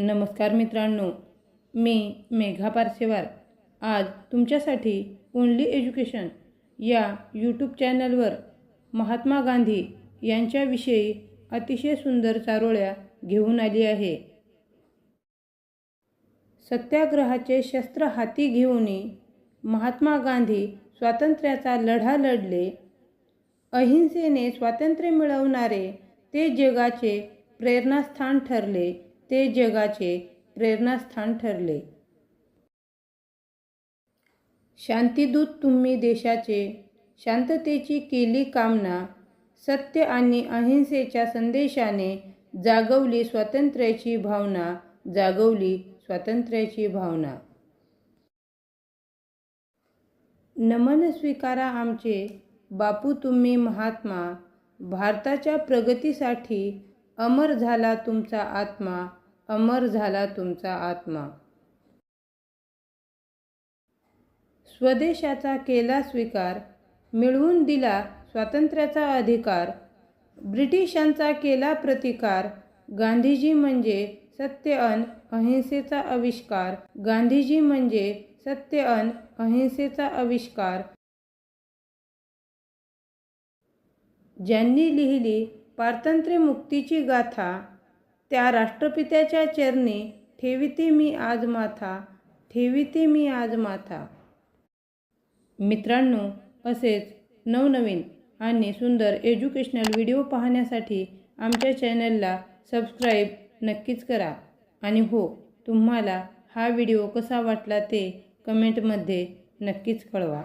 नमस्कार मित्रांनो मी मेघा पारसेवार. आज तुमच्यासाठी ओनली एज्युकेशन या यूट्यूब चॅनलवर महात्मा गांधी यांच्याविषयी अतिशय सुंदर चारोळ्या घेऊन आली आहे. सत्याग्रहाचे शस्त्र हाती घेऊन महात्मा गांधी स्वातंत्र्याचा लढा लढले. अहिंसेने स्वातंत्र्य मिळवणारे ते जगाचे प्रेरणास्थान ठरले. ते जगाचे प्रेरणास्थान ठरले. शांतीदूत तुम्ही देशाचे शांततेची केली कामना सत्य आणि अहिंसेच्या संदेशाने जागवली स्वातंत्र्याची भावना जागवली स्वातंत्र्याची भावना. नमन स्वीकारा आमचे बापू तुम्ही महात्मा भारताच्या प्रगतीसाठी अमर झाला तुमचा आत्मा अमर झाला तुमचा आत्मा. स्वदेशाचा केला स्वीकार मिळवून दिला स्वातंत्र्याचा अधिकार ब्रिटिशांचा केला प्रतिकार गांधीजी म्हणजे सत्य अन अहिंसेचा आविष्कार गांधीजी म्हणजे सत्य अन अहिंसेचा आविष्कार. ज्यांनी लिहिली पारतंत्र्य मुक्तीची गाथा त्या राष्ट्रपित्याच्या चरणी ठेविते मी आज माथा ठेविते मी आज माथा. मित्रांनो असेच नवनवीन आणि सुंदर एज्युकेशनल व्हिडिओ पाहण्यासाठी आमच्या चॅनलला सबस्क्राईब नक्कीच करा. आणि हो तुम्हाला हा व्हिडिओ कसा वाटला ते कमेंटमध्ये नक्कीच कळवा.